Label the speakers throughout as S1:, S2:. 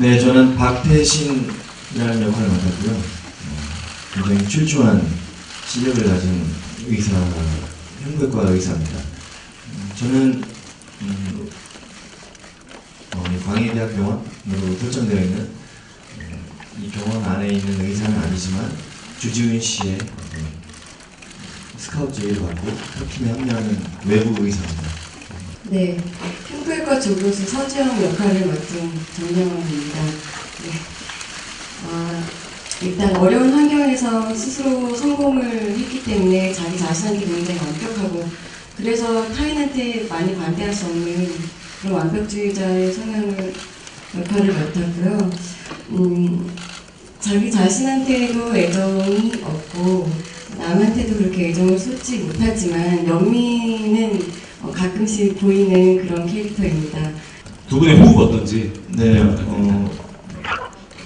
S1: 네, 저는 박태신이라는 역할을 맡았고요. 어, 굉장히 출중한 실력을 가진 의사, 흉부외과 의사입니다. 음, 저는 음, 어, 이 광해대학병원으로 설정되어 있는 어, 이 병원 안에 있는 의사는 아니지만 주지훈 씨의 어, 스카우트 제의를 받고 그 팀에 합류하는 외부 의사입니다.
S2: 네, 흉부외과 조교수 서지영 역할을 맡은 정명원입니다. 네. 아, 일단 어려운 환경에서 스스로 성공을 했기 때문에 자기 자신한테 굉장히 완벽하고 그래서 타인한테 많이 반대할 수 없는 그런 완벽주의자의 성향을 역할을 맡았고요. 음, 자기 자신한테도 애정이 없고 남한테도 그렇게 애정을 쏟지 못하지만 연민은 어, 가끔씩 보이는 그런 캐릭터입니다.
S3: 두 분의 호흡 어떤지
S1: 네, 어,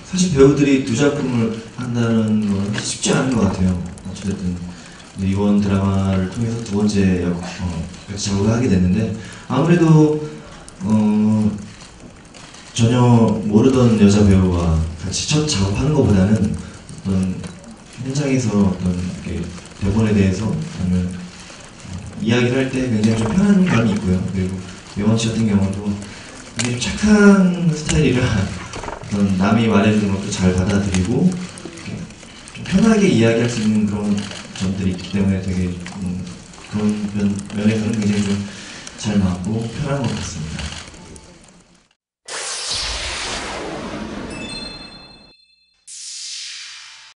S1: 사실 배우들이 두 작품을 한다는 건 쉽지 않은 것 같아요. 어쨌든 이번 드라마를 통해서 두 번째 역, 어, 같이 작업을 하게 됐는데 아무래도 어, 전혀 모르던 여자 배우와 같이 첫 작업하는 것보다는 어떤 현장에서 어떤 대본에 대해서 아니면 어, 이야기를 할 때 굉장히 좀 편한 감이 있고요. 그리고 명원 씨 같은 경우도 굉장히 좀 착한 스타일이라 어떤 남이 말해주는 것도 잘 받아들이고 좀 편하게 이야기할 수 있는 그런 점들이 있기 때문에 되게 음, 그런 면, 면에서는 굉장히 좀 잘 맞고 편한 것 같습니다.